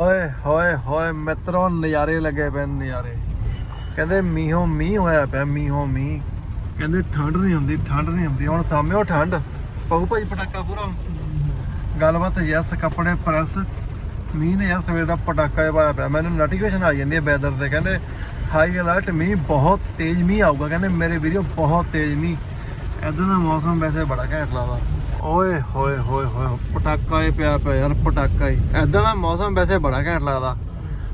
ਓਏ, ਹੋਏ ਹੋਏ, ਮਿੱਤਰੋ, ਨਜ਼ਾਰੇ ਲੱਗੇ ਪਏ ਨਜ਼ਾਰੇ। ਕਹਿੰਦੇ ਮੀਂਹੋਂ ਮੀਂਹ ਹੋਇਆ ਪਿਆ, ਮੀਂਹੋਂ ਮੀਂਹ। ਕਹਿੰਦੇ ਠੰਡ ਨਹੀਂ ਹੁੰਦੀ, ਠੰਡ ਨਹੀਂ ਹੁੰਦੀ। ਹੁਣ ਸਾਹਮਣੇ ਠੰਡ। ਪਊ ਭਾਈ ਪਟਾਕਾ ਪੂਰਾ। ਗੱਲਬਾਤ ਯੈਸ, ਕੱਪੜੇ ਪ੍ਰੈਸ। ਮੀਂਹ ਨੇ ਯਾਰ ਸਵੇਰ ਦਾ ਪਟਾਕਾ ਜਿਹਾ ਪਾਇਆ ਪਿਆ। ਮੈਨੂੰ ਨੋਟੀਫਿਕੇਸ਼ਨ ਆ ਜਾਂਦੀ ਹੈ ਵੈਦਰ ਤੇ। ਕਹਿੰਦੇ ਹਾਈ ਅਲਰਟ ਮੀਂਹ ਬਹੁਤ ਤੇਜ਼ ਮੀਂਹ ਆਊਗਾ। ਕਹਿੰਦੇ ਮੇਰੇ ਵੀਡੀਓ ਬਹੁਤ ਤੇਜ਼ ਮੀਂਹ। ਇਦਾਂ ਦਾ ਮੌਸਮ ਵੈਸੇ ਬੜਾ ਘੈਂਟ ਲੱਗਦਾ। ਓਏ ਹੋਏ ਹੋਏ ਹੋਏ ਪਟਾਕਾ ਹੀ ਪਿਆ ਪਿਆ ਯਾਰ ਪਟਾਕਾ ਹੀ। ਇਦਾਂ ਦਾ ਮੌਸਮ ਵੈਸੇ ਬੜਾ ਘੈਂਟ ਲੱਗਦਾ।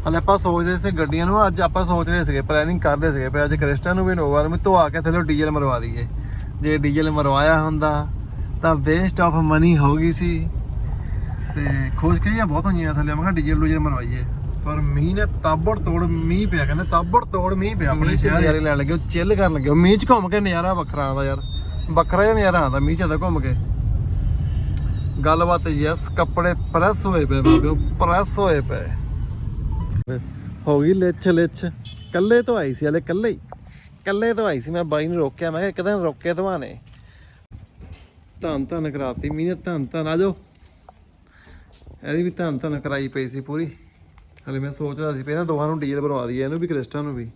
ਹਲੇ ਆਪਾਂ ਸੋਚਦੇ ਸੀ ਗੱਡੀਆਂ ਨੂੰ ਅੱਜ ਆਪਾਂ ਸੋਚਦੇ ਸੀਗੇ ਪਲੈਨਿੰਗ ਕਰਦੇ ਸੀਗੇ ਵੀ ਅੱਜ ਕ੍ਰਿਸਟਨ ਨੂੰ ਵੀ ਨੋਵਾ ਨੂੰ ਧਵਾ ਕੇ ਥੱਲੇ ਡੀਜ਼ਲ ਮਰਵਾ ਦਈਏ। ਜੇ ਡੀਜ਼ਲ ਮਰਵਾਇਆ ਹੁੰਦਾ ਤਾਂ ਵੇਸਟ ਆਫ ਮਨੀ ਹੋ ਗਈ ਸੀ। ਤੇ ਖੋਜ ਕਈਆਂ ਬਹੁਤ ਹੋਈਆਂ ਥੱਲੇ ਮੈਂ ਕਿਹਾ ਡੀਜ਼ਲ ਡੂਜ਼ਲ ਮਰਵਾਈਏ। ਪਰ ਮੀਂਹ ਨੇ ਤਾਬੜ ਤੋੜ ਮੀਂਹ ਪਿਆ ਕਹਿੰਦੇ ਤਾਬੜ ਤੋੜ ਮੀਂਹ ਪਿਆ ਆਪਣੇ ਸ਼ਹਿਰ। ਨਜ਼ਾਰੇ ਲੈਣ ਲੱਗੇ ਉਹ ਚਿੱਲ ਕਰਨ ਲੱਗੇ। ਉਹ ਮੀਂਹ 'ਚ ਘੁੰਮ ਕੇ ਨਜ਼ਾਰਾ ਵੱਖਰਾ ਆਉਂਦਾ ਯਾਰ। ਵੱਖਰਾ ਜਿਹਾ ਨਜ਼ਾਰਾ ਆਉਂਦਾ ਮੀਂਹ 'ਚ ਘੁੰਮ ਕੇ। ਗੱਲਬਾਤ ਯੈਸ ਕੱਪੜੇ ਪ੍ਰੈਸ ਹੋਏ ਪਏ ਬਾਬੇ ਪ੍ਰੈਸ ਹੋਏ ਪਏ। ਹੋ ਗਈ ਲਿੱਛ ਲਿੱਛ। ਕੱਲੇ ਤੋਂ ਆਈ ਸੀ ਹਲੇ ਕੱਲੇ ਹੀ। ਕੱਲੇ ਤੋਂ ਆਈ ਸੀ, ਮੈਂ ਬਾਈ ਨੂੰ ਰੋਕਿਆ, ਮੈਂ ਕਿਹਾ ਇੱਕ ਦਿਨ ਰੋਕੇ ਧਵਾਨੇ ਧੰਨ ਧੰਨ ਕਰਾਤੀ ਮੀਂਹ ਨੇ, ਧੰਨ ਧੰਨ, ਆ ਇਹਦੀ ਵੀ ਧੰਨ ਧੰਨ ਕਰਾਈ ਪਈ ਸੀ ਪੂਰੀ। ਹਲੇ ਮੈਂ ਸੋਚਦਾ ਸੀ ਵੀ ਦੋਹਾਂ ਨੂੰ ਡੀਲ ਬਣਵਾ ਦਈਏ, ਇਹਨੂੰ ਵੀ, ਕ੍ਰਿਸਟਨ ਨੂੰ ਵੀ।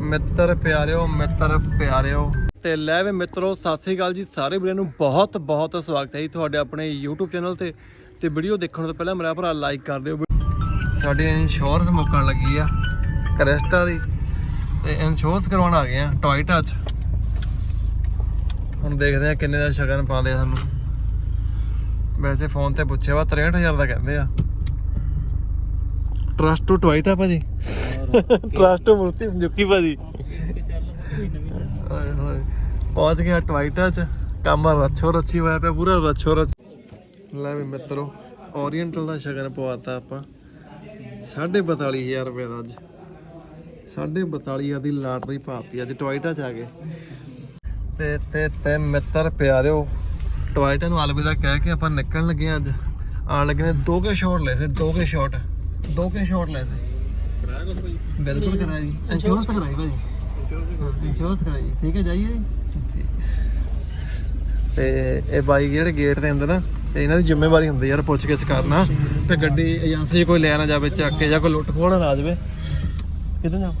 ਮਿੱਤਰ ਪਿਆਰਿਓ ਮਿੱਤਰ ਪਿਆਰਿਓ। ਤੇ ਲੈ ਵੇ ਮਿੱਤਰੋ ਸਤਿ ਸ੍ਰੀ ਅਕਾਲ ਜੀ ਸਾਰੇ ਵੀਰਾਂ ਨੂੰ। ਬਹੁਤ ਬਹੁਤ ਸਵਾਗਤ ਹੈ ਜੀ ਤੁਹਾਡੇ ਆਪਣੇ YouTube ਚੈਨਲ ਤੇ। ਤੇ ਵੀਡੀਓ ਦੇਖਣ ਤੋਂ ਪਹਿਲਾਂ ਮੇਰਾ ਭਰਾ ਲਾਈਕ ਕਰ ਦਿਓ। ਸਾਡੀ ਇੰਸ਼ੋਰੈਂਸ ਮੁੱਕਣ ਲੱਗੀ ਆ ਕ੍ਰਿਸਟਾ ਦੀ। ਤੇ ਇੰਸ਼ੋਰੈਂਸ ਕਰਵਾਉਣ ਆ ਗਏ ਆ ਟੋਇਟਾ ਚ। ਹੁਣ ਦੇਖਦੇ ਆ ਕਿੰਨੇ ਦਾ ਸ਼ਗਨ ਪਾਉਂਦੇ ਸਾਨੂੰ। ਵੈਸੇ ਫੋਨ ਤੇ ਪੁੱਛਿਆ ਵਾ 63000 ਦਾ ਕਹਿੰਦੇ ਆ। ਟਰਸਟ ਟੂ ਟੋਇਟਾ ਭਾਜੀ। ਟਰਸਟ ਟੂ ਮੂਰਤੀ ਸੰਜੁਕੀ ਭਾਜੀ। ਓਏ ਹੋਏ। ਪਹੁੰਚ ਗਿਆ ਟਵਾਈਟਾ ਚ। ਕੰਮ ਰੱਛੋ ਰੱਛੀ ਹੋਇਆ ਪਿਆ ਪੂਰਾ ਰੱਛੋ ਰੱਛ। ਲੈ ਵੀ ਮਿੱਤਰੋ ਓਰੀਐਂਟਲ ਦਾ ਸ਼ਗਨ ਪਵਾਤਾ ਆਪਾਂ। 42000 ਰੁਪਏ ਦਾ ਅੱਜ। 42000 ਦੀ ਲਾਟਰੀ ਪਾਤੀ ਅੱਜ ਟਵਾਈਟਾ ਚ ਆ ਗਏ ਤੇ ਤੇ ਤੇ ਮਿੱਤਰ ਪਿਆਰਿਓ ਟਵਾਈਟਾ ਨੂੰ ਅਲਵਿਦਾ ਕਹਿ ਕੇ ਆਪਾਂ ਨਿਕਲਣ ਲੱਗੇ ਅੱਜ। ਆਣ ਲੱਗੇ ਨੇ ਦੋ ਕੇ ਸ਼ਾਟ ਲਏ ਸੀ ਦੋ ਕੇ ਸ਼ਾਟ ਦੋ ਕੇ ਸ਼ਾਟ ਲਏ ਸੀ। ਬਿਲਕੁਲ ਕਰਾਇਆ ਜੀ ਇੰਸ਼ੋਰੈਂਸ ਕਰਾਈ ਭਾਜੀ। ਇੰਸ਼ੋਰੈਂਸ ਕਰਾਈ। ਠੀਕ ਹੈ ਜਾਈਏ ਜੀ? ਤੇ ਇਹ ਬਾਈ ਜਿਹੜੇ ਗੇਟ ਦੇ ਅੰਦਰ ਨਾ, ਤੇ ਇਹਨਾਂ ਦੀ ਜ਼ਿੰਮੇਵਾਰੀ ਹੁੰਦੀ ਯਾਰ ਪੁੱਛ ਗਿੱਛ ਕਰਨਾ। ਤੇ ਗੱਡੀ ਏਜੰਸੀ ਕੋਈ ਲੈ ਨਾ ਜਾਵੇ ਚੱਕ ਕੇ ਜਾਂ ਕੋਈ ਲੁੱਟ ਖੋਹ ਨਾ ਆ ਜਾਵੇ। ਕਿੱਦਾਂ ਜਾ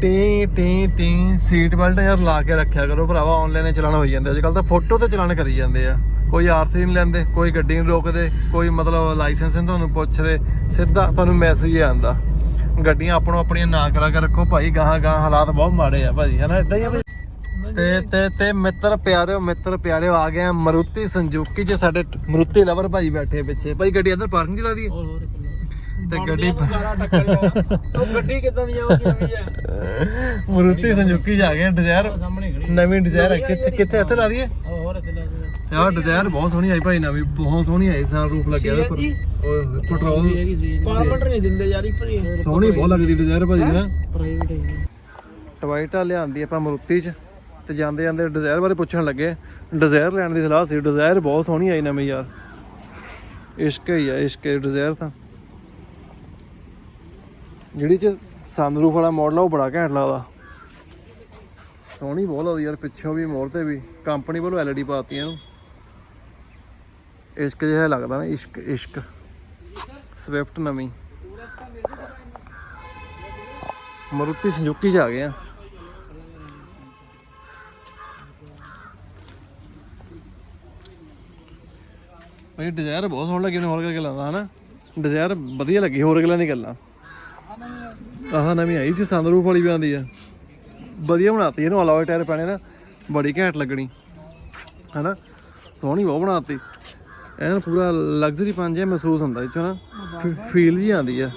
ਟੀ ਟੀ ਟੀ ਸੀਟ ਬੈਲਟ ਯਾਰ ਲਾ ਕੇ ਰੱਖਿਆ ਕਰੋ ਭਰਾਵਾ ਆਨਲਾਈਨ ਚਲਾਨ ਹੋਈ ਜਾਂਦੇ ਅੱਜ ਕੱਲ ਤਾਂ ਫੋਟੋ ਤੇ ਚਲਾਨ ਕਰੀ ਜਾਂਦੇ ਆ। ਕੋਈ ਆਰਸੀ ਨਹੀਂ ਲੈਂਦੇ, ਕੋਈ ਗੱਡੀ ਨਹੀਂ ਰੋਕਦੇ, ਕੋਈ ਮਤਲਬ ਲਾਇਸੈਂਸ ਨਹੀਂ ਤੁਹਾਨੂੰ ਪੁੱਛਦੇ, ਸਿੱਧਾ ਤੁਹਾਨੂੰ ਮੈਸੇਜ ਹੀ ਆਂਦਾ ਗੱਡੀਆਂ ਆਪਣੋ ਆਪਣੀਆਂ ਨਾ ਕਰਾ ਕੇ ਰੱਖੋ ਭਾਈ ਗਾਹਾਂ ਗਾਹਾਂ ਹਾਲਾਤ ਬਹੁਤ ਮਾੜੇ ਆ ਭਾਜੀ, ਹਨਾ? ਇਦਾਂ ਹੀ ਆ ਭਾਈ। ਤੇ ਤੇ ਤੇ ਮਿੱਤਰ ਪਿਆਰਿਓ ਮਿੱਤਰ ਪਿਆਰਿਓ ਆ ਗਏ ਆ ਮਰੂਤੀ ਸੰਜੂਕੀ ਚ ਸਾਡੇ ਮਰੂਤੀ ਲਵਰ ਭਾਜੀ ਬੈਠੇ ਆ ਪਿੱਛੇ। ਭਾਈ ਗੱਡੀ ਇੱਧਰ ਪਾਰਕਿੰਗ ਚਲਾ ਦੀ ਤੇ ਗੱਡੀ ਉਹ ਗੱਡੀ ਕਿਦਾਂ ਦੀ ਆਉਂਦੀ ਵੀ ਹੈ ਮਰੂਤੀ ਸੰਜੂਕੀ ਚ ਆ ਗਏ ਆ, ਡਿਜ਼ਾਇਰ ਸਾਹਮਣੇ ਖੜੀ ਨਵੀਂ ਡਿਜ਼ਾਇਰ ਹੈ। ਕਿੱਥੇ ਕਿੱਥੇ ਇੱਥੇ ਲਾ ਉਹ ਹੋਰ ਇੱਥੇ ਲੱਗ ਯਾਰ ਡਿਜ਼ਾਇਰ ਬਹੁਤ ਸੋਹਣੀ ਆਈ ਭਾਈ ਨਵੀਂ ਬਹੁਤ ਸੋਹਣੀ ਆਈ ਸਾਰ ਰੂਫ ਲੱਗਿਆ ਉਹਦੇ ਹੋਏ ਪੈਟਰੋਲ। ਪਾਰਮੈਂਟ ਨਹੀਂ ਦਿੰਦੇ ਯਾਰ ਪਰ ਸੋਹਣੀ ਬਹੁਤ ਲੱਗਦੀ ਡਿਜ਼ਾਇਰ ਭਾਜੀ ਨਾ ਪ੍ਰਾਈਵੇਟ ਹੈ ਟਵਾਈਟਾ ਲਿਆਂਦੀ ਆਪਾਂ ਮਰੂਤੀ ਚ। ਤੇ ਜਾਂਦੇ ਜਾਂਦੇ ਡਿਜ਼ਾਇਰ ਬਾਰੇ ਪੁੱਛਣ ਲੱਗੇ। ਡਿਜ਼ਾਇਰ ਲੈਣ ਦੀ ਸਲਾਹ ਸੀ। ਡਿਜ਼ਾਇਰ ਬਹੁਤ ਸੋਹਣੀ ਆਈ ਨਵੀਂ ਯਾਰ। ਇਸ਼ਕ ਹੀ ਆ, ਇਸ਼ਕ ਡਿਜ਼ਾਇਰ ਤਾਂ। ਜਿਹੜੀ ਚ ਸੰਦਰੂਫ ਵਾਲਾ ਮਾਡਲ ਆ, ਉਹ ਬੜਾ ਘੈਂਟ ਲੱਗਦਾ। ਸੋਹਣੀ ਬਹੁਤ ਲੱਗਦੀ ਯਾਰ, ਪਿੱਛੋਂ ਵੀ ਮੋਰ ਤੇ ਵੀ। ਕੰਪਨੀ ਵੱਲੋਂ ਐਲਈਡੀ ਪਾਤੀਆਂ ਇਹਨੂੰ। ਇਸ਼ਕ ਜਿਹਾ ਲੱਗਦਾ ਨਾ, ਇਸ਼ਕ ਇਸ਼ਕ। ਸਵਿਫਟ ਨਵੀਂ। ਮਰੂਤੀ ਸੰਜੂਕੀ ਚ ਆ ਗਏ ਆ। ਭਾਈ ਡਿਜ਼ਾਇਰ ਬਹੁਤ ਸੋਹਣਾ ਲੱਗੀ ਮੈਨੂੰ ਹੋਰ ਕਰਕੇ ਲਾਉਂਦਾ ਹਨਾ? ਡਿਜ਼ਾਇਰ ਵਧੀਆ ਲੱਗੀ ਹੋਰ ਗੱਲਾਂ ਦੀ ਗੱਲਾਂ। ਆਹ ਨਵੀਂ ਆਈ ਜੀ ਸੰਦਰੂਫ ਵਾਲੀ ਵੀ ਆਉਂਦੀ ਆ। ਵਧੀਆ ਬਣਾਤੀ ਇਹਨੂੰ ਅਲੋਏ ਟਾਇਰ ਪੈਣੇ ਨਾ, ਬੜੀ ਘੈਂਟ ਲੱਗਣੀ, ਹਨਾ? ਸੋਹਣੀ ਬਹੁਤ ਬਣਾਤੀ। ਐਨ ਪੂਰਾ ਲਗਜ਼ਰੀ ਪਨ ਜਿਹਾ ਮਹਿਸੂਸ ਹੁੰਦਾ ਇਹ ਚੋਂ ਨਾ ਫੀਲ ਜੀ ਆਉਂਦੀ ਆ।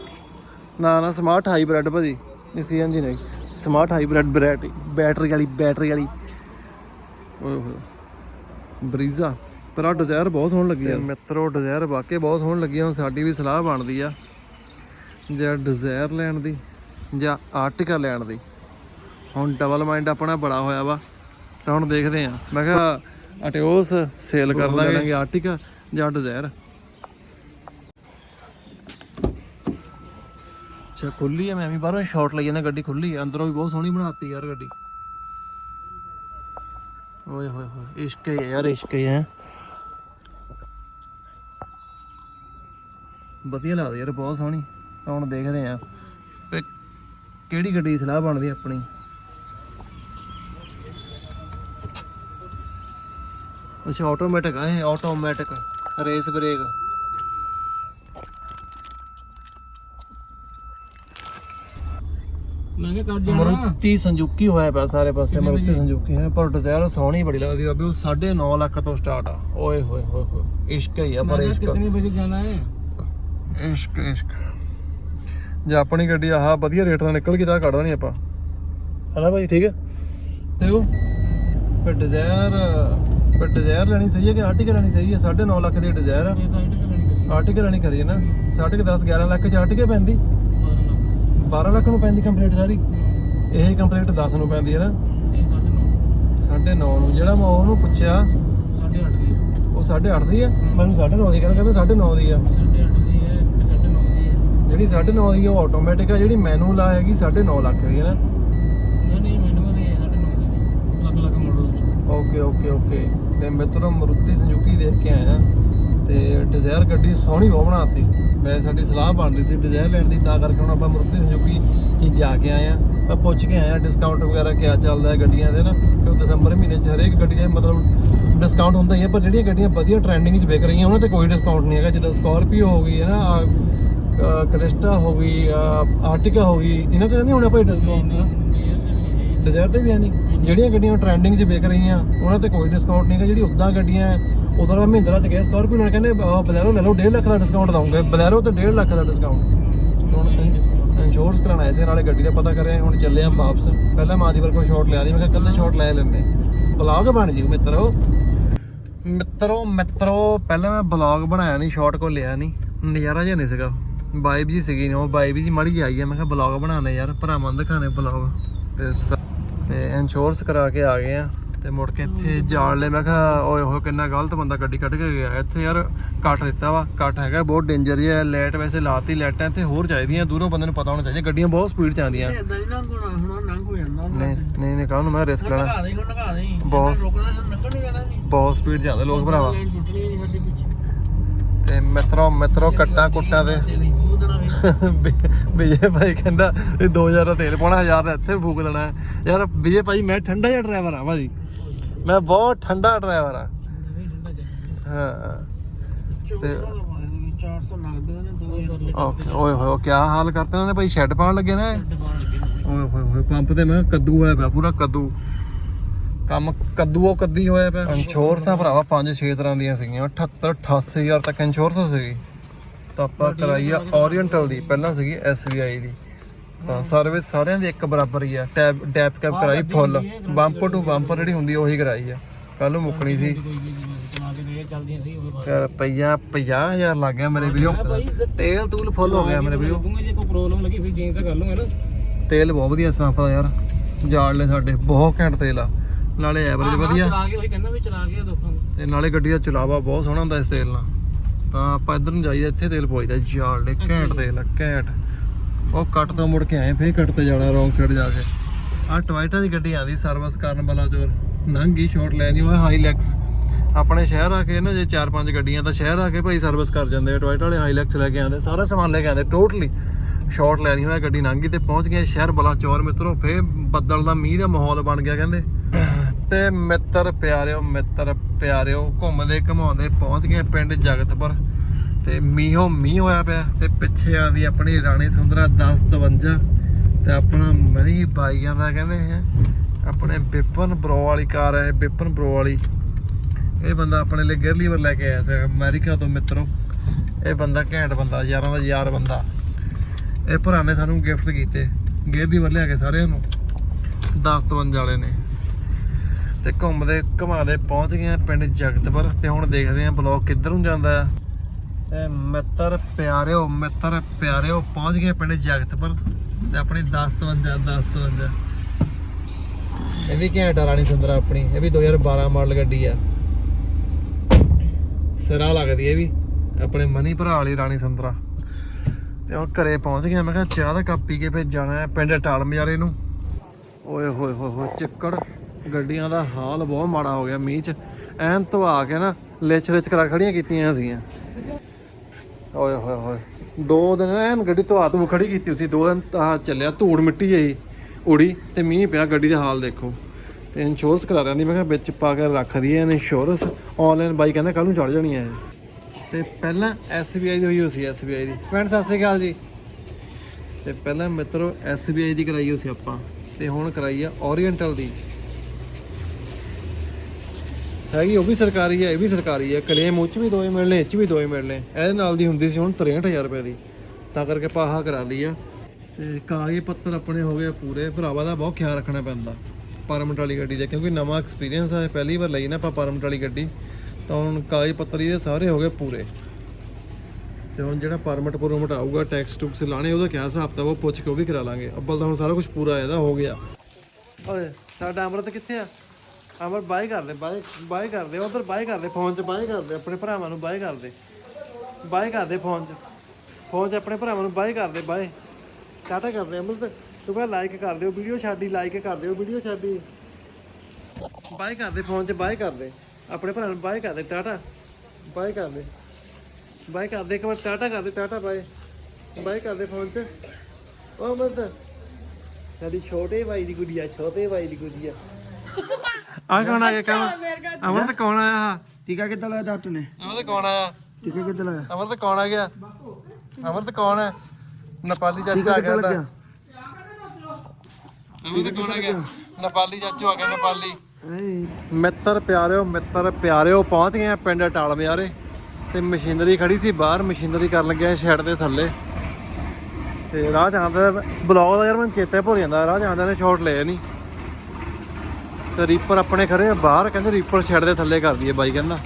ਨਾ ਨਾ ਸਮਾਰਟ ਹਾਈਬ੍ਰਿਡ ਭਾਜੀ, ਇਹ ਸੀਐਨਜੀ ਨਹੀਂ ਸਮਾਰਟ ਹਾਈਬ੍ਰਿਡ ਬੈਟਰੀ ਬੈਟਰੀ ਵਾਲੀ ਬੈਟਰੀ ਵਾਲੀ। ਓਏ ਹੋਏ, ਬਰੀਜ਼ਾ। ਪਰ ਆ ਡਿਜ਼ਾਇਰ ਬਹੁਤ ਸੋਹਣ ਲੱਗੀ ਆ ਮਿੱਤਰੋ ਡਿਜ਼ਾਇਰ ਵਾਕਈ ਬਹੁਤ ਸੋਹਣ ਲੱਗੀ ਆ ਹੁਣ ਸਾਡੀ ਵੀ ਸਲਾਹ ਬਣਦੀ ਆ ਜਾਂ ਡਿਜ਼ਾਇਰ ਲੈਣ ਦੀ ਜਾਂ ਆਰਟਿਕਾ ਲੈਣ ਦੀ। ਹੁਣ ਡਬਲ ਮਾਈਂਡ ਆਪਣਾ ਬੜਾ ਹੋਇਆ ਵਾ। ਤਾਂ ਹੁਣ ਦੇਖਦੇ ਆ। ਮੈਂ ਕਿਹਾ ਅਟਿਓਸ ਸੇਲ ਕਰ ਦਾਂਗੇ। ਆਰਟਿਕਾ ਜਾਂ ਡਿਜ਼ਾਇਰ। ਅੱਛਾ ਖੁੱਲੀ ਆ ਮੈਂ ਵੀ ਬਾਹਰੋਂ ਸ਼ਾਟ ਲਈ ਜਾਂਦਾ ਗੱਡੀ ਖੁੱਲੀ ਆ। ਅੰਦਰੋਂ ਵੀ ਬਹੁਤ ਸੋਹਣੀ ਬਣਾਤੀ ਯਾਰ ਗੱਡੀ। ਓਏ ਹੋਏ ਹੋਏ ਇਸ਼ਕ ਹੈ ਯਾਰ ਇਸ਼ਕ ਹੈ। ਵਧੀਆ ਲੱਗਦੀ ਯਾਰ ਬਹੁਤ ਸੋਹਣੀ। ਤਾਂ ਹੁਣ ਦੇਖਦੇ ਆ ਕਿ ਕਿਹੜੀ ਗੱਡੀ ਦੀ ਸਲਾਹ ਬਣਦੀ ਆਪਣੀ? ਅੱਛਾ ਆਟੋਮੈਟਿਕ ਆ ਇਹ ਆਟੋਮੈਟਿਕ ਰੇਸ ਬ੍ਰੇਕ ਮੈਂ ਕਿਹਾ ਕਰ ਜਾਣਾ। ਮਰੂਤੀ ਸੰਜੂਕੀ ਹੋਇਆ ਪਿਆ ਸਾਰੇ ਪਾਸੇ ਮਰੂਤੀ ਸੰਜੂਕੀ ਹੈ ਪਰ ਡਿਜ਼ਾਇਰ ਸੋਹਣੀ ਬੜੀ ਲੱਗਦੀ ਆ ਵੀ ਉਹ 9.5 ਲੱਖ ਤੋਂ ਸਟਾਰਟ ਆ। ਓਏ ਹੋਏ ਹੋਏ ਹੋਏ ਇਸ਼ਕ ਹੀ ਆ ਪਰ ਇਸ਼ਕ। ਕਿੰਨੇ ਵਜੇ ਜਾਣਾ ਹੈ? ਇਸ਼ਕ ਇਸ਼ਕ। ਜੇ ਆਪਣੀ ਗੱਡੀ ਆਹ ਵਧੀਆ ਰੇਟ ਨਾਲ ਨਿਕਲ ਗਈ ਤਾਂ ਕੱਢ ਦੇਣੀ ਆਪਾਂ। ਹਨਾ ਭਾਈ ਠੀਕ? ਹੈ ਤੇ ਉਹ ਪਰ ਡਿਜ਼ਾਇਰ ਪਰ ਡਿਜ਼ਾਇਰ ਲੈਣੀ ਸਹੀ ਹੈ ਕਿ ਆਰਟੀਕਲ ਲੈਣੀ ਸਹੀ ਹੈ? 9.5 ਲੱਖ ਦੀ ਡਿਜ਼ਾਇਰ ਆ। ਕਰੀ। ਆਰਟੀਕਲ ਲੈਣੀ ਹੈ ਨਾ। 10.5 11 ਲੱਖ ਚ ਆਰਟੀਕਲ ਪੈਂਦੀ। 12 ਲੱਖ ਨੂੰ ਪੈਂਦੀ ਕੰਪਲੀਟ ਸਾਰੀ। ਇਹ ਕੰਪਲੀਟ 10 ਨੂੰ ਪੈਂਦੀ ਹੈ ਨਾ। ਇਹ ਸਾਢੇ ਨੌ। 9.5 ਨੂੰ ਜਿਹੜਾ ਮੈਂ ਉਹਨੂੰ ਪੁੱਛਿਆ ਸਾਢੇ ਅੱਠ ਦੀ ਉਹ 8.5 ਦੀ ਆ ਮੈਨੂੰ 9.5 ਦੀ ਕਹਿੰਦਾ ਕਹਿੰਦਾ 9.5 ਦੀ ਆ ਸਾਢੇ ਅੱਠ ਦੀ ਹੈ ਸਾਢੇ ਨੌ ਦੀ ਹੈ ਜਿਹੜੀ 9.5 ਦੀ ਉਹ ਆਟੋਮੈਟਿਕ ਆ ਜਿਹੜੀ ਮੈਨੂਅਲ ਆ ਹੈਗੀ 9.5 ਲੱਖ ਦੀ ਹੈ ਨਾ। ਨਹੀਂ ਨਹੀਂ ਮੈਨੂੰ ਕਹਿੰਦੇ ਇਹ ਸਾਢੇ ਨੌ ਦੀ। ਨਹੀਂ ਲੱਖ ਲੱਖ ਮਾਡਲ ਚ ਓਕੇ ਓਕੇ ਓਕੇ। ਤੇ ਮਿੱਤਰੋ ਮਰੂਤੀ ਸੰਜੂਕੀ ਦੇਖ ਕੇ ਆਇਆ। ਤੇ ਡਿਜ਼ਾਇਰ ਗੱਡੀ ਸੋਹਣੀ ਬਹੁਤ ਬਣਾਤੀ। ਮੈਂ ਸਾਡੀ ਸਲਾਹ ਬਣ ਰਹੀ ਸੀ ਡਿਜ਼ਾਇਰ ਲੈਣ ਦੀ ਤਾਂ ਕਰਕੇ ਹੁਣ ਆਪਾਂ ਮਰੂਤੀ ਸੰਜੂਕੀ ਚ ਜਾ ਕੇ ਆਏ ਆ। ਮੈਂ ਪੁੱਛ ਕੇ ਆਇਆ ਡਿਸਕਾਊਂਟ ਵਗੈਰਾ ਕਿਆ ਚੱਲਦਾ ਹੈ ਗੱਡੀਆਂ ਦੇ ਨਾ। ਕਿਉਂ ਦਸੰਬਰ ਮਹੀਨੇ ਚ ਹਰੇਕ ਗੱਡੀ ਦੇ ਮਤਲਬ ਡਿਸਕਾਊਂਟ ਹੁੰਦਾ ਹੀ ਹੈ ਪਰ ਜਿਹੜੀਆਂ ਗੱਡੀਆਂ ਵਧੀਆ ਟ੍ਰੈਂਡਿੰਗ 'ਚ ਵਿਕ ਰਹੀਆਂ ਉਹਨਾਂ ਤੇ ਕੋਈ ਡਿਸਕਾਊਂਟ ਨਹੀਂ ਹੈਗਾ। ਜਿੱਦਾਂ ਸਕਾਰਪੀਓ ਹੋ ਗਈ ਹੈ ਨਾ ਕ੍ਰਿਸਟਾ ਹੋ ਗਈ ਆਰਟਿਕਾ ਹੋ ਗਈ ਇਹਨਾਂ ਤੇ ਨਹੀਂ ਹੋਣਾ ਡਿਸਕਾਊਂਟ ਡਿਜ਼ਾਇਰ ਤੇ ਵੀ ਹੈ ਨਹੀਂ? ਜਿਹੜੀਆਂ ਗੱਡੀਆਂ ਟ੍ਰੈਂਡਿੰਗ 'ਚ ਵਿਕ ਰਹੀਆਂ ਉਹਨਾਂ ਤੇ ਕੋਈ ਡਿਸਕਾਊਂਟ ਨਹੀਂ ਹੈਗਾ ਜਿਹੜੀ ਉਦਾਂ ਗੱਡੀਆਂ ਹੈ, ਉਦੋਂ ਮੈਂ ਮਹਿੰਦਰਾ 'ਚ ਗਿਆ ਸਕਾਰਪੀਓ ਨਾਲ ਕਹਿੰਦੇ ਬਲੈਰੋ ਲੈ ਲਓ 1.5 ਲੱਖ ਦਾ ਡਿਸਕਾਊਂਟ ਦਵਾਂਗੇ ਬਲੈਰੋ ਤੇ 1.5 ਲੱਖ ਦਾ ਡਿਸਕਾਊਂਟ ਹੁਣ ਇੰਸ਼ੋਰੈਂਸ ਕਰਾਉਣਾ ਐਸੇ ਨਾਲੇ ਗੱਡੀ ਦਾ ਪਤਾ ਕਰਿਆ ਹੁਣ ਚੱਲੇ ਆ ਵਾਪਸ। ਪਹਿਲਾਂ ਮਾਦੀਵਰ ਕੋਲ ਸ਼ਾਟ ਲਿਆ ਸੀ ਮੈਂ ਕਿਹਾ ਕੱਲੇ ਸ਼ਾਟ ਲੈ ਲੈਂਦੇ। ਬਲੌਗ ਬਣ ਜੀ ਮਿੱਤਰੋ। ਮਿੱਤਰੋ ਮਿੱਤਰੋ ਪਹਿਲਾਂ ਮੈਂ ਬਲੌਗ ਬਣਾਇਆ ਨਹੀਂ ਸ਼ਾਟ ਕੋ ਲਿਆ ਨਹੀਂ ਨਜ਼ਾਰਾ ਜਿਹਾ ਨਹੀਂ ਸੀਗਾ। ਵਾਈਬ ਜੀ ਸੀਗੀ ਉਹ ਵਾਈਬ ਜੀ ਮਾੜੀ ਜਿਹੀ ਆਈ ਆ। ਮੈਂ ਕਿਹਾ ਬਲੌਗ ਬਣਾਉਣੇ ਯਾਰ ਭਰਾਵਾਂ ਨੂੰ ਦਿਖਾਣੇ ਬਲੌਗ ਤੇ ਤੇ ਇੰਸ਼ੋਰੈਂਸ ਕਰਾ ਕੇ ਆ ਗਏ ਆ। ਤੇ ਮੁੜ ਕੇ ਇੱਥੇ ਜਾਲ ਲੈ ਮੈਂ ਕਿਹਾ ਓਏ ਹੋਏ ਕਿੰਨਾ ਗਲਤ ਬੰਦਾ ਗੱਡੀ ਕੱਢ ਕੇ ਗਿਆ। ਇੱਥੇ ਯਾਰ ਕੱਟ ਦਿੱਤਾ ਵਾ ਕੱਟ ਹੈਗਾ ਬਹੁਤ ਡੇਂਜਰ ਜਿਹਾ ਲਾਈਟ ਵੈਸੇ ਲਾਤੀ ਲਾਈਟਾਂ ਇੱਥੇ ਹੋਰ ਚਾਹੀਦੀਆਂ ਦੂਰੋਂ ਬੰਦੇ ਨੂੰ ਪਤਾ ਹੋਣਾ ਚਾਹੀਦਾ। ਗੱਡੀਆਂ ਬਹੁਤ ਸਪੀਡ ਚ ਆਉਂਦੀਆਂ। ਇਦਾਂ ਨਹੀਂ ਨਾ ਹੁਣ ਹੋ ਜਾਂਦਾ। ਨਹੀਂ ਨਹੀਂ ਨਹੀਂ ਕਾਹਨੂੰ ਮੈਂ ਰਿਸਕ ਲੈਣਾ। ਦੇ ਹੁਣ ਨਗਾ ਦੇ। ਬਹੁਤ- ਰੋਕਣਾ ਨੰਗਣ ਨਹੀਂ ਜਾਣਾ ਨਹੀਂ ਬਹੁਤ ਸਪੀਡ ਜਾਂਦੇ ਲੋਕ ਭਰਾਵਾ। ਤੇ ਮਿੱਤਰੋ ਮਿੱਤਰੋ ਕੱਟਾਂ ਕੁੱਟਾਂ ਤੇ ਵਿਜੇ ਭਾਈ ਕਹਿੰਦਾ ਇਹ 2000 ਦਾ ਤੇਲ ਪਾਉਣਾ 1000 ਦਾ ਇੱਥੇ ਫੂਕ ਦੇਣਾ। ਹੈ। ਯਾਰ ਵਿਜੇ ਭਾਈ ਮੈਂ ਠੰਡਾ ਜਿਹਾ ਡਰਾਈਵਰ ਆ ਭਾਜੀ ਮੈਂ ਬਹੁਤ ਠੰਡਾ ਡਰਾਈਵਰ ਆ। ਹਾਂ। ਤੇ 400 ਨਗਦ ਨੇ 2000 ਲੀਟਰ ਓਕੇ ਓਏ ਹੋਏ ਕੀ ਹਾਲ ਕਰਤੇ ਇਹਨਾਂ ਨੇ ਭਾਈ ਸ਼ੈੱਡ ਪਾਉਣ ਲੱਗੇ ਨੇ? ਓਏ ਹੋਏ ਹੋਏ ਪੰਪ ਤੇ ਮੈਂ ਕੱਦੂ ਹੋਇਆ ਪਿਆ ਪੂਰਾ ਕੱਦੂ। ਕੰਮ ਕੱਦੂਓ ਕੱਦੀ ਹੋਇਆ ਪਿਆ। ਇੰਸ਼ੋਰੈਂਸਾਂ ਭਰਾਵਾ 5-6 ਤਰ੍ਹਾਂ ਦੀਆਂ ਸੀਗੀਆਂ 78 88000 ਤੱਕ ਇੰਸ਼ੋਰੈਂਸ ਸੀਗੀ। ਤਾਂ ਆਪਾਂ ਕਰਾਈ ਆ ਓਰੀਐਂਟਲ ਦੀ ਪਹਿਲਾਂ ਸੀਗੀ SBI ਦੀ। ਤਾਂ ਸਰਵਿਸ ਸਾਰਿਆਂ ਦੀ ਇੱਕ ਬਰਾਬਰ ਹੀ ਆ। ਟੈਬ ਡੈਪ ਕੈਪ ਕਰਾਈ ਫੁੱਲ ਬੰਪਰ ਟੂ ਬੰਪਰ ਜਿਹੜੀ ਹੁੰਦੀ ਉਹੀ ਕਰਾਈ ਆ। ਕੱਲ ਨੂੰ ਮੁੱਕਣੀ ਸੀ। ਤੇ ਰੁਪਈਆ 50000 ਲੱਗ ਗਿਆ ਮੇਰੇ ਵੀਰੋ। ਤੇਲ ਤੂਲ ਫੁੱਲ ਹੋ ਗਿਆ ਮੇਰੇ ਵੀਰੋ। ਜੇ ਕੋਈ ਪ੍ਰੋਬਲਮ ਲੱਗੀ ਫਿਰ ਚੇਂਜ ਤਾਂ ਕਰ ਲੂੰਗਾ ਨਾ। ਤੇਲ ਬਹੁਤ ਵਧੀਆ ਦਾ ਯਾਰ। ਜਾਲ ਲੈ ਸਾਡੇ ਬਹੁਤ ਘੈਂਟ ਤੇਲ ਆ। ਨਾਲੇ ਐਵਰੇਜ ਵਧੀਆ। ਚਲਾ ਕੇ ਉਹੀ ਕਹਿੰਦਾ ਵੀ ਚਲਾ ਕੇ ਦੇਖਾਂ। ਤੇ ਨਾਲੇ ਗੱਡੀ ਦਾ ਚਲਾਵਾ ਬਹੁਤ ਸੋਹਣਾ ਹੁੰਦਾ ਇਸ ਤੇਲ ਨਾਲ। ਤਾਂ ਆਪਾਂ ਇੱਧਰ ਨੂੰ ਜਾਈਦਾ ਇੱਥੇ ਤੇਲ ਪਵਾਈਦਾ ਜਾਲ ਲੈ ਘੈਂਟ ਤੇਲ ਘੈਂਟ। ਉਹ ਕੱਟ ਤੋਂ ਮੁੜ ਕੇ ਆਏ ਫੇਰ ਕੱਟ ਤੇ ਜਾਣਾ ਰੌਂਗ ਸਾਈਡ ਜਾ ਕੇ। ਆ ਟਵਾਈਟਾ ਦੀ ਗੱਡੀ ਆਂਦੀ ਸਰਵਿਸ ਕਰਨ ਵਾਲਾ ਜੋਰ ਨੰਗੀ ਸ਼ਾਟ ਲੈਣੀ ਉਹ ਹਾਈਲੈਕਸ। ਆਪਣੇ ਸ਼ਹਿਰ ਆ ਕੇ ਨਾ ਜੇ ਚਾਰ ਪੰਜ ਗੱਡੀਆਂ ਤਾਂ ਸ਼ਹਿਰ ਆ ਕੇ ਭਾਈ ਸਰਵਿਸ ਕਰ ਜਾਂਦੇ ਆ। ਟਵਾਈਟਾ ਵਾਲੇ ਹਾਈਲੈਕਸ ਲੈ ਕੇ ਆਉਂਦੇ ਸਾਰਾ ਸਮਾਨ ਲੈ ਕੇ ਆਉਂਦੇ ਟੋਟਲੀ। ਸ਼ਾਟ ਲੈਣੀ ਹੋਇਆ ਗੱਡੀ ਨੰਗੀ ਤੇ ਪਹੁੰਚ ਗਏ ਸ਼ਹਿਰ ਬਲਾਚੌਰ ਮਿੱਤਰੋ ਫੇਰ ਬੱਦਲ ਦਾ ਮੀਂਹ ਦਾ ਮਾਹੌਲ ਬਣ ਗਿਆ ਕਹਿੰਦੇ। ਤੇ ਮਿੱਤਰ ਪਿਆਰਿਓ ਮਿੱਤਰ ਪਿਆਰਿਓ, ਘੁੰਮਦੇ ਘਮਾਉਂਦੇ ਪਹੁੰਚ ਗਏ ਪਿੰਡ ਜਗਤਪੁਰ। ਤੇ ਮੀਂਹੋ ਮੀਂਹ ਹੋਇਆ ਪਿਆ ਤੇ ਪਿੱਛੇ ਆਂਦੀ ਆਪਣੀ ਰਾਣੀ ਸੁੰਦਰਾ 1052 ਤੇ ਆਪਣਾ ਮਰੀ ਬਾਈਆਂ ਦਾ ਕਹਿੰਦੇ ਹੈ ਆਪਣੇ ਵਿਪਨ ਬਰੋ ਵਾਲੀ ਕਾਰ ਹੈ, ਵਿਪਨ ਬਰੋ ਵਾਲੀ। ਇਹ ਬੰਦਾ ਆਪਣੇ ਲਈ ਗੇਅਰ ਲੈ ਕੇ ਆਇਆ ਸੀ, ਅਮਰੀਕਾ ਤੋਂ ਮਿੱਤਰੋ। ਇਹ ਬੰਦਾ ਘੈਂਟ ਬੰਦਾ, ਯਾਰਾਂ ਦਾ ਯਾਰ ਬੰਦਾ। ਇਹ ਭਰਾ ਨੇ ਸਾਨੂੰ ਗਿਫਟ ਕੀਤੇ ਗੇਅਰ ਲੀਵਰ ਲਿਆ ਕੇ ਸਾਰਿਆਂ ਨੂੰ। 1052 ਵਾਲੇ ਨੇ। ਤੇ ਘੁੰਮਦੇ ਘਮਾਦੇ ਪਹੁੰਚ ਗਏ ਆ ਪਿੰਡ ਜਗਤਪੁਰ ਤੇ ਹੁਣ ਦੇਖਦੇ ਆ ਬਲੌਗ ਕਿੱਧਰ ਨੂੰ ਜਾਂਦਾ ਆ ਤੇ ਮਿੱਤਰ ਪਿਆਰਿਓ ਮਿੱਤਰ ਪਿਆਰਿਓ, ਪਹੁੰਚ ਗਏ ਪਿੰਡ ਜਗਤਪੁਰ ਤੇ ਆਪਣੀ 1052 1052 ਇਹ ਵੀ ਘੈਂਟ ਆ ਰਾਣੀ ਸੁੰਦਰਾ ਆਪਣੀ, ਇਹ ਵੀ 2012 ਮਾਡਲ ਗੱਡੀ ਆ। ਸਿਰਾ ਲੱਗਦੀ ਇਹ ਵੀ, ਆਪਣੇ ਮਨੀ ਭਰਾ ਵਾਲੀ ਰਾਣੀ ਸੁੰਦਰਾ। ਤੇ ਹੁਣ ਘਰੇ ਪਹੁੰਚ ਗਿਆ, ਮੈਂ ਕਿਹਾ ਚਾਹ ਦਾ ਕੱਪ ਪੀ ਕੇ ਫਿਰ ਜਾਣਾ ਪਿੰਡ ਟਾਲ ਮਜਾਰੇ ਨੂੰ। ਓਏ ਹੋਏ ਹੋਏ ਹੋਏ, ਚਿੱਕੜ। ਗੱਡੀਆਂ ਦਾ ਹਾਲ ਬਹੁਤ ਮਾੜਾ ਹੋ ਗਿਆ ਮੀਂਹ ਚ। ਐਨ ਧਵਾ ਕੇ ਨਾ ਲਿਚ ਲਿਚ ਕਰਾ ਖੜੀਆਂ ਕੀਤੀਆਂ ਸੀਗੀਆਂ। ਓਏ ਹੋਏ ਹੋਏ। ਦੋ ਦਿਨ ਐਨ ਗੱਡੀ ਧਵਾ ਧੂ ਖੜੀ ਕੀਤੀ ਸੀ। ਦੋ ਦਿਨ ਆਹ ਚੱਲਿਆ ਧੂੜ ਮਿੱਟੀ ਜਿਹੀ ਉੜੀ ਤੇ ਮੀਂਹ ਪਿਆ ਗੱਡੀ ਦਾ ਹਾਲ ਦੇਖੋ। ਤੇ ਇੰਸ਼ੋਰੈਂਸ ਕਰਾ ਰਿਆਂ ਦੀ ਮੈਂ ਕਿਹਾ ਵਿੱਚ ਪਾ ਕੇ ਰੱਖ ਰਹੀ ਐ ਇੰਸ਼ੋਰੈਂਸ ਆਨਲਾਈਨ ਬਾਈ ਕਹਿੰਦਾ ਕੱਲ ਨੂੰ ਚੜ ਜਾਣੀ ਐ। ਤੇ ਪਹਿਲਾਂ SBI ਦੀ ਹੋਈ ਹੋਈ ਸੀ SBI ਦੀ। ਭੈਣ, ਸਤਿ ਸ੍ਰੀ ਅਕਾਲ ਜੀ। ਤੇ ਪਹਿਲਾਂ ਮਿੱਤਰੋ SBI ਦੀ ਕਰਾਈ ਹੋਈ ਸੀ ਆਪਾਂ। ਤੇ ਹੁਣ ਕਰਾਈ ਆ ਓਰੀਐਂਟਲ ਦੀ। ਹੈਗੀ, ਉਹ ਵੀ ਸਰਕਾਰੀ ਹੈ, ਇਹ ਵੀ ਸਰਕਾਰੀ ਹੈ। ਕਲੇਮ ਉਹ 'ਚ ਵੀ ਦੋਏ ਮਿਲਣੇ, ਇਹ 'ਚ ਵੀ ਦੋਏ ਮਿਲਣੇ। ਇਹਦੇ ਨਾਲ ਦੀ ਹੁੰਦੀ ਸੀ ਹੁਣ 63000 ਰੁਪਏ ਦੀ। ਤਾਂ ਕਰਕੇ ਪਾਹਾ ਕਰਾ ਲਈ ਆ। ਤੇ ਕਾਗਜ਼ ਪੱਤਰ ਆਪਣੇ ਹੋ ਗਏ ਪੂਰੇ। ਭਰਾਵਾ ਦਾ ਬਹੁਤ ਖਿਆਲ ਰੱਖਣਾ ਪੈਂਦਾ, ਪਰਮਿਟ ਵਾਲੀ ਗੱਡੀ ਦਾ, ਕਿਉਂਕਿ ਨਵਾਂ ਐਕਸਪੀਰੀਅੰਸ ਆ ਪਹਿਲੀ ਵਾਰ ਲਈ ਨਾ ਆਪਾਂ ਪਰਮਿਟ ਵਾਲੀ ਗੱਡੀ। ਤਾਂ ਹੁਣ ਕਾਗਜ਼ ਪੱਤਰ ਇਹਦੇ ਸਾਰੇ ਹੋ ਗਏ ਪੂਰੇ। ਤੇ ਹੁਣ ਜਿਹੜਾ ਪਰਮਿਟ ਪਰਮਿਟ ਆਊਗਾ ਟੈਕਸ ਟੁਕਸ ਲਾਣੇ, ਉਹਦਾ ਕਿਆ ਹਿਸਾਬ ਤਾਂ ਉਹ ਪੁੱਛ ਕੇ ਉਹ ਵੀ ਕਰਾ ਲਾਂਗੇ। ਅੱਬਲ ਤਾਂ ਹੁਣ ਸਾਰਾ ਕੁਝ ਪੂਰਾ ਇਹਦਾ ਹੋ ਗਿਆ। ਓਏ, ਸਾਡਾ ਅਮਰਤ ਕਿੱਥੇ ਆ? ਅਮਰ ਬਾਏ ਕਰਦੇ ਬਾਏ ਬਾਏ ਕਰਦੇ ਉਧਰ ਬਾਏ ਕਰਦੇ ਫੋਨ 'ਚ ਬਾਏ ਕਰਦੇ ਆਪਣੇ ਭਰਾਵਾਂ ਨੂੰ ਬਾਏ ਕਰਦੇ ਬਾਏ ਕਰਦੇ ਫੋਨ 'ਚ ਫੋਨ 'ਚ ਆਪਣੇ ਭਰਾਵਾਂ ਨੂੰ ਬਾਏ ਕਰਦੇ ਬਾਏ ਟਾਟਾ ਕਰਦੇ ਅਮਰਤ ਤੂੰ ਕਹਿੰਦਾ ਲਾਈਕ ਕਰ ਦਿਓ ਵੀਡੀਓ ਛਾਡੀ ਲਾਈਕ ਕਰ ਦਿਓ ਵੀਡੀਓ ਛਾਡੀ ਬਾਏ ਕਰਦੇ ਫੋਨ 'ਚ ਬਾਏ ਕਰਦੇ ਆਪਣੇ ਭਰਾਵਾਂ ਨੂੰ ਬਾਏ ਕਰਦੇ ਟਾਟਾ ਬਾਏ ਕਰਦੇ ਬਾਏ ਕਰਦੇ ਇੱਕ ਵਾਰ ਟਾਟਾ ਕਰਦੇ ਟਾਟਾ ਬਾਏ ਬਾਏ ਕਰਦੇ ਫੋਨ 'ਚ ਉਹ ਅਮਰਤ ਸਾਡੀ ਛੋਟੇ ਭਾਈ ਦੀ ਗੁੱਡੀਆ ਛੋਟੇ ਭਾਈ ਦੀ ਗੁੱਡੀਆ ਆ ਕੌਣ ਆ ਗਿਆ? ਕੌਣ ਅਮਰਤ ਕੌਣ ਆਇਆ ਟੀਕਾ ਕਿੱਦਾਂ ਲਾਇਆ ਡਾਕਟਰ ਨੇ? ਅਮਰਤ ਕੌਣ ਆਇਆ? ਟੀਕਾ ਕਿੱਦਾਂ ਲਾਇਆ? ਅਮਰਤ ਕੌਣ ਆ ਗਿਆ? ਅਮਰਤ ਕੌਣ ਹੈ ਨੇਪਾਲੀ ਚਾਚਾ ਆ ਗਿਆ ਸਾਡਾ। ਅਮਰਤ ਕੌਣ ਆ ਗਿਆ? ਨੇਪਾਲੀ ਚਾਚੂ ਆ ਗਿਆ ਨੇਪਾਲੀ। ਮਿੱਤਰ ਪਿਆਰਿਓ ਮਿੱਤਰ ਪਿਆਰਿਓ ਪਹੁੰਚ ਗਏ ਆ ਪਿੰਡ ਟਾਲ ਬਿਆਰੇ ਤੇ ਮਸ਼ੀਨਰੀ ਖੜੀ ਸੀ ਬਾਹਰ ਮਸ਼ੀਨਰੀ ਕਰਨ ਲੱਗਿਆ ਸ਼ੈੱਡ ਦੇ ਥੱਲੇ। ਤੇ ਰਾਹ ਜਾਂਦਾ ਬਲੌਗ ਦਾ ਯਾਰ ਮੈਨੂੰ ਚੇਤੇ ਭੁੱਲ ਜਾਂਦਾ ਰਾਹ ਜਾਂਦਾ ਨੇ ਸ਼ਾਟ ਲਏ ਨਹੀਂ ਤੇ ਰੀਪਰ ਆਪਣੇ ਖੜੇ ਆ ਬਾਹਰ, ਕਹਿੰਦੇ ਰੀਪਰ ਸ਼ੈੱਡ ਦੇ ਥੱਲੇ ਕਰ ਦਈਏ ਬਾਈ ਕਹਿੰਦਾ।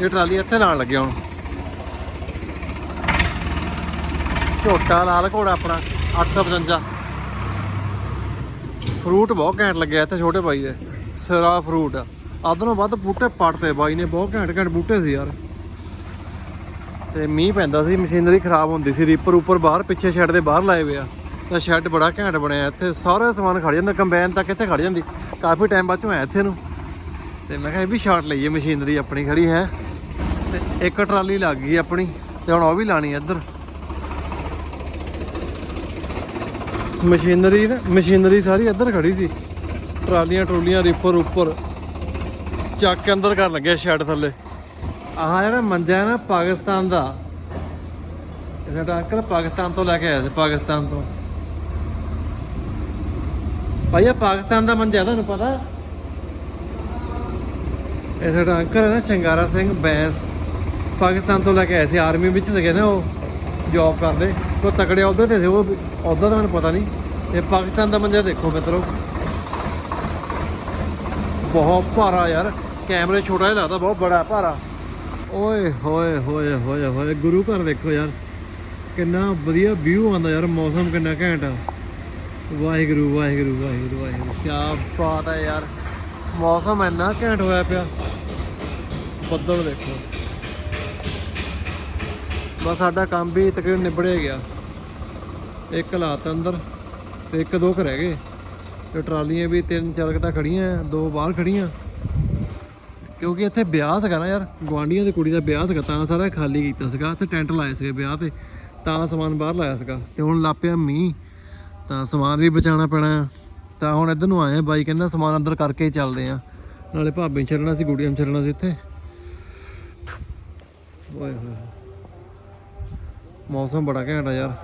ਇਹ ਟਰਾਲੀ ਇੱਥੇ ਲਾਣ ਲੱਗਿਆ ਹੁਣ। ਝੋਟਾ ਲਾਲ ਘੋੜਾ ਆਪਣਾ 855 ਫਰੂਟ ਬਹੁਤ ਘੈਂਟ ਲੱਗਿਆ ਇੱਥੇ ਛੋਟੇ ਬਾਈ ਦੇ, ਸਿਰਾ ਫਰੂਟ। ਅੱਧ ਨੂੰ ਵੱਧ ਬੂਟੇ ਪੜਤੇ ਬਾਈ ਨੇ, ਬਹੁਤ ਘੈਂਟ ਘੈਂਟ ਬੂਟੇ ਸੀ ਯਾਰ। ਤੇ ਮੀਂਹ ਪੈਂਦਾ ਸੀ, ਮਸ਼ੀਨਰੀ ਖਰਾਬ ਹੁੰਦੀ ਸੀ ਰੀਪਰ ਉੱਪਰ ਬਾਹਰ ਪਿੱਛੇ ਸ਼ੈੱਡ ਦੇ ਬਾਹਰ ਲਾਏ ਹੋਏ ਆ। ਤਾਂ ਸ਼ੈੱਡ ਬੜਾ ਘੈਂਟ ਬਣਿਆ, ਇੱਥੇ ਸਾਰਾ ਸਮਾਨ ਖੜ ਜਾਂਦਾ, ਕੰਬਾਈਨ ਤੱਕ ਇੱਥੇ ਖੜ ਜਾਂਦੀ। ਕਾਫੀ ਟਾਈਮ ਬਾਅਦ ਚੋਂ ਆਇਆ ਇੱਥੇ ਨੂੰ। ਤੇ ਮੈਂ ਕਿਹਾ ਇਹ ਵੀ ਸ਼ਾਟ ਲਈਏ, ਮਸ਼ੀਨਰੀ ਆਪਣੀ ਖੜੀ ਹੈ। ਤੇ ਇੱਕ ਟਰਾਲੀ ਲੱਗ ਗਈ ਆਪਣੀ, ਤੇ ਹੁਣ ਉਹ ਵੀ ਲਾਣੀ ਇੱਧਰ। ਮਸ਼ੀਨਰੀ ਨਾ, ਮਸ਼ੀਨਰੀ ਸਾਰੀ ਇੱਧਰ ਖੜੀ ਸੀ। ਟਰਾਲੀਆਂ ਟਰੋਲੀਆਂ ਰੀਪਰ ਉੱਪਰ ਚੱਕ ਕੇ ਅੰਦਰ ਕਰ ਲੱਗਿਆ ਸ਼ੈੱਡ ਥੱਲੇ। ਆਹ ਜਿਹੜਾ ਮੰਜਾ ਹੈ ਨਾ ਪਾਕਿਸਤਾਨ ਦਾ, ਇਹ ਸਾਡਾ ਅੰਕਲ ਪਾਕਿਸਤਾਨ ਤੋਂ ਲੈ ਕੇ ਆਇਆ ਸੀ, ਪਾਕਿਸਤਾਨ ਤੋਂ। ਭਾਈ ਇਹ ਪਾਕਿਸਤਾਨ ਦਾ ਮੰਜਾ ਤੁਹਾਨੂੰ ਪਤਾ? ਇਹ ਸਾਡਾ ਅੰਕਲ ਹੈ ਨਾ, ਚੰਗਾਰਾ ਸਿੰਘ ਬੈਂਸ। ਪਾਕਿਸਤਾਨ ਤੋਂ ਲੈ ਕੇ ਆਏ ਸੀ, ਆਰਮੀ ਵਿੱਚ ਸੀਗੇ ਨਾ ਉਹ ਜੌਬ ਕਰਦੇ। ਉਹ ਤਕੜੇ ਅਹੁਦੇ ਤੇ ਸੀ, ਉਹ ਅਹੁਦਾ ਤਾਂ ਮੈਨੂੰ ਪਤਾ ਨਹੀਂ। ਇਹ ਪਾਕਿਸਤਾਨ ਦਾ ਮੰਜਾ ਦੇਖੋ ਮਿੱਤਰੋ। ਬਹੁਤ ਭਾਰਾ ਯਾਰ, ਕੈਮਰੇ ਛੋਟਾ ਜਿਹਾ ਲੱਗਦਾ, ਬਹੁਤ ਬੜਾ ਭਾਰਾ। ਓਏ ਹੋਏ ਹੋਏ ਹੋਏ ਹੋਏ, ਗੁਰੂ ਘਰ ਦੇਖੋ ਯਾਰ। ਕਿੰਨਾ ਵਧੀਆ ਵਿਊ ਆਉਂਦਾ ਯਾਰ, ਮੌਸਮ ਕਿੰਨਾ ਘੈਂਟ ਆ। ਵਾਹਿਗੁਰੂ ਵਾਹਿਗੁਰੂ ਵਾਹਿਗੁਰੂ ਵਾਹਿਗੁਰੂ। ਕੀ ਬਾਤ ਹੈ ਯਾਰ। ਮੌਸਮ ਇੰਨਾ ਘੈਂਟ ਹੋਇਆ ਪਿਆ। ਬੱਦਲ ਦੇਖੋ। ਬਸ ਸਾਡਾ ਕੰਮ ਵੀ ਤਕਰੀਬਨ ਨਿਬੜਿਆ ਗਿਆ। ਇੱਕ ਹਾਲਾਤ ਅੰਦਰ ਤੇ ਇੱਕ ਦੋ ਘਰ ਹੈਗੇ। ਗਏ ਤੇ ਟਰਾਲੀਆਂ ਵੀ ਤਿੰਨ ਚਾਰ ਕੁ ਤਾਂ ਖੜੀਆਂ, ਦੋ ਬਾਹਰ ਖੜੀਆਂ। ਕਿਉਂਕਿ ਇੱਥੇ ਵਿਆਹ ਸੀਗਾ ਨਾ ਯਾਰ। ਗਵਾਂਡੀਆਂ ਦੀ ਕੁੜੀ ਦਾ ਵਿਆਹ ਸੀਗਾ, ਤਾਂ ਸਾਰਾ ਖਾਲੀ ਕੀਤਾ ਸੀਗਾ। ਤੇ ਟੈਂਟ ਲਾਏ ਸੀਗੇ ਵਿਆਹ ਤੇ। ਤਾਂ ਸਮਾਨ ਬਾਹਰ ਲਾਇਆ ਸੀਗਾ। ਤੇ ਹੁਣ ਲਾਪਿਆ ਮੀਂਹ। ਤਾਂ ਸਮਾਨ ਵੀ ਬਚਾਉਣਾ ਪੈਣਾ ਆ। ਤਾਂ ਹੁਣ ਇੱਧਰ ਨੂੰ ਆਏ ਆ ਬਾਈ, ਕਹਿੰਦਾ ਸਮਾਨ ਅੰਦਰ ਕਰਕੇ ਹੀ ਚੱਲਦੇ ਆ। ਨਾਲੇ ਭਾਬੀ ਨੂੰ ਛੱਡਣਾ ਸੀ, ਗੁੜੀਆਂ ਨੂੰ ਛੱਡਣਾ ਸੀ ਇੱਥੇ। ਓਏ ਹੋਏ ਮੌਸਮ ਬੜਾ ਘੈਂਟ ਆ ਯਾਰ।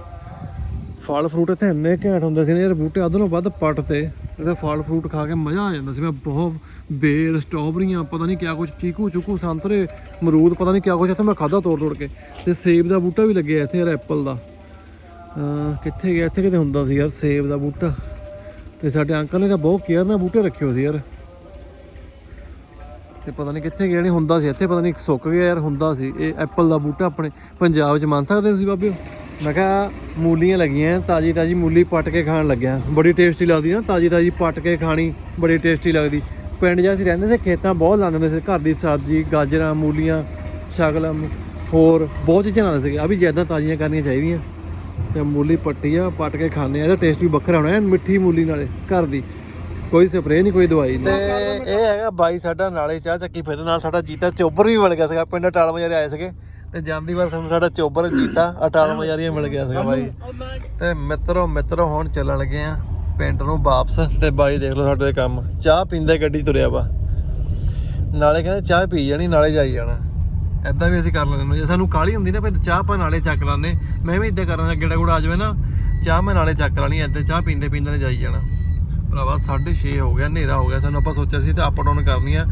ਫਲ ਫਰੂਟ ਇੱਥੇ ਇੰਨੇ ਘੈਂਟ ਹੁੰਦੇ ਸੀ ਨਾ ਯਾਰ, ਬੂਟੇ ਅੱਧ ਨੂੰ ਵੱਧ ਪੱਟ ਤੇ। ਇਹਦੇ ਫਲ ਫਰੂਟ ਖਾ ਕੇ ਮਜ਼ਾ ਆ ਜਾਂਦਾ ਸੀ। ਮੈਂ ਬਹੁਤ ਬੇਰ, ਸਟ੍ਰਾਬੇਰੀਆਂ, ਪਤਾ ਨਹੀਂ ਕਿਆ ਕੁਝ ਚੀਕੂ ਚੁਕੂ, ਸੰਤਰੇ ਮਰੂਦ ਪਤਾ ਨਹੀਂ ਕਿਆ ਕੁਝ ਇੱਥੇ ਮੈਂ ਖਾਦਾ ਤੋੜ ਤੋੜ ਕੇ। ਤੇ ਸੇਬ ਦਾ ਬੂਟਾ ਵੀ ਲੱਗਿਆ ਇੱਥੇ ਯਾਰ, ਐਪਲ ਦਾ। ਕਿੱਥੇ ਗਿਆ? ਇੱਥੇ ਕਿਤੇ ਹੁੰਦਾ ਸੀ ਯਾਰ, ਸੇਬ ਦਾ ਬੂਟਾ। ਤੇ ਸਾਡੇ ਅੰਕਲ ਨੇ ਤਾਂ ਬਹੁਤ ਕੇਅਰ ਨਾਲ ਬੂਟੇ ਰੱਖੇ ਹੋਏ ਸੀ ਯਾਰ। ਤੇ ਪਤਾ ਨਹੀਂ ਕਿੱਥੇ ਗਿਆ, ਨਹੀਂ ਹੁੰਦਾ ਸੀ। ਇੱਥੇ ਪਤਾ ਨਹੀਂ ਸੁੱਕ ਗਿਆ ਯਾਰ, ਹੁੰਦਾ ਸੀ। ਇਹ ਐਪਲ ਦਾ ਬੂਟਾ ਆਪਣੇ ਪੰਜਾਬ 'ਚ ਮੰਨ ਸਕਦੇ ਹੋ ਤੁਸੀਂ ਬਾਬਿਓ ਮੈਂ ਕਿਹਾ ਮੂਲੀਆਂ ਲੱਗੀਆਂ ਤਾਜੀ ਤਾਜੀ ਮੂਲੀ ਪੱਟ ਕੇ ਖਾਣ ਲੱਗਿਆ। ਬੜੀ ਟੇਸਟੀ ਲੱਗਦੀ ਨਾ ਤਾਜੀ ਤਾਜੀ ਪੱਟ ਕੇ ਖਾਣੀ, ਬੜੀ ਟੇਸਟੀ ਲੱਗਦੀ। ਪਿੰਡ 'ਚ ਅਸੀਂ ਰਹਿੰਦੇ ਸੀ, ਖੇਤਾਂ ਬਹੁਤ ਲਾਉਂਦੇ ਹੁੰਦੇ ਸੀ। ਘਰ ਦੀ ਸਬਜ਼ੀ, ਗਾਜਰਾਂ, ਮੂਲੀਆਂ ਸ਼ਗਲਮ ਹੋਰ ਬਹੁਤ ਚੀਜ਼ਾਂ ਲਾਉਂਦੇ ਸੀਗੇ। ਆ ਵੀ ਜ਼ਿਆਦਾ ਤਾਜ਼ੀਆਂ ਕਰਨੀਆਂ ਚਾਹੀਦੀਆਂ। ਤੇ ਮੂਲੀ ਪੱਟੀ ਆ, ਪੱਟ ਕੇ ਖਾਣੇ ਆ, ਇਹਦਾ ਟੇਸਟ ਵੀ ਵੱਖਰਾ ਹੋਣਾ ਐਨ ਮਿੱਠੀ ਮੂਲੀ ਨਾਲੇ, ਘਰ ਦੀ। ਕੋਈ ਸਪਰੇਅ ਨਹੀਂ ਕੋਈ ਦਵਾਈ ਨਹੀਂ ਤੇ ਇਹ ਹੈਗਾ ਬਾਈ ਸਾਡਾ ਨਾਲੇ ਚਾਹ ਚੱਕੀ ਫਿਰ ਨਾਲ, ਸਾਡਾ ਜੀਤਾ ਚੋਬਰ ਵੀ ਮਿਲ ਗਿਆ ਸੀਗਾ, ਪਿੰਡ ਅਟਾਲ ਬਾਜ਼ਾਰੇ ਆਏ ਸੀਗੇ। ਤੇ ਜਾਂਦੀ ਵਾਰ ਸਾਨੂੰ ਸਾਡਾ ਚੋਬਰ, ਜੀਤਾ ਅਟਾਲ ਮਜਾਰੀਆਂ ਮਿਲ ਗਿਆ ਸੀਗਾ ਬਾਈ। ਤੇ ਮਿੱਤਰੋ ਮਿੱਤਰੋ, ਹੁਣ ਚੱਲਣ ਲੱਗੇ ਆ ਪਿੰਡ ਨੂੰ ਵਾਪਸ, ਤੇ ਬਾਈ ਦੇਖ ਲਓ ਸਾਡੇ ਕੰਮ। ਚਾਹ ਪੀਂਦੇ ਗੱਡੀ ਤੁਰਿਆ ਵਾ। ਨਾਲੇ ਕਹਿੰਦੇ ਚਾਹ ਪੀ ਜਾਣੀ, ਨਾਲੇ ਜਾਈ ਜਾਣਾ। ਐਦਾਂ ਵੀ ਅਸੀਂ ਕਰ ਲੈਂਦੇ ਜੇ ਸਾਨੂੰ ਕਾਲੀ ਹੁੰਦੀ ਨਾ ਫਿਰ ਚਾਹ ਆਪਾਂ ਨਾਲੇ ਚੱਕ ਲਾਂਦੇ। ਮੈਂ ਵੀ ਇਦਾਂ ਕਰਨਾ ਗੇੜਾ ਗੂੜਾ ਆ ਜਾਵੇ ਨਾ ਚਾਹ ਮੈਂ ਨਾਲੇ ਚੱਕ ਲੈਣੀ ਐਦਾਂ ਚਾਹ ਪੀਂਦੇ ਪੀਂਦੇ ਨੇ ਜਾਈ ਜਾਣਾ। ਭਰਾਵਾ 6:30 ਹੋ ਗਿਆ ਹਨੇਰਾ ਹੋ ਗਿਆ ਸਾਨੂੰ ਆਪਾਂ ਸੋਚਿਆ ਸੀ ਤੇ ਅਪ ਡਾਊਨ ਕਰਨੀ ਆ।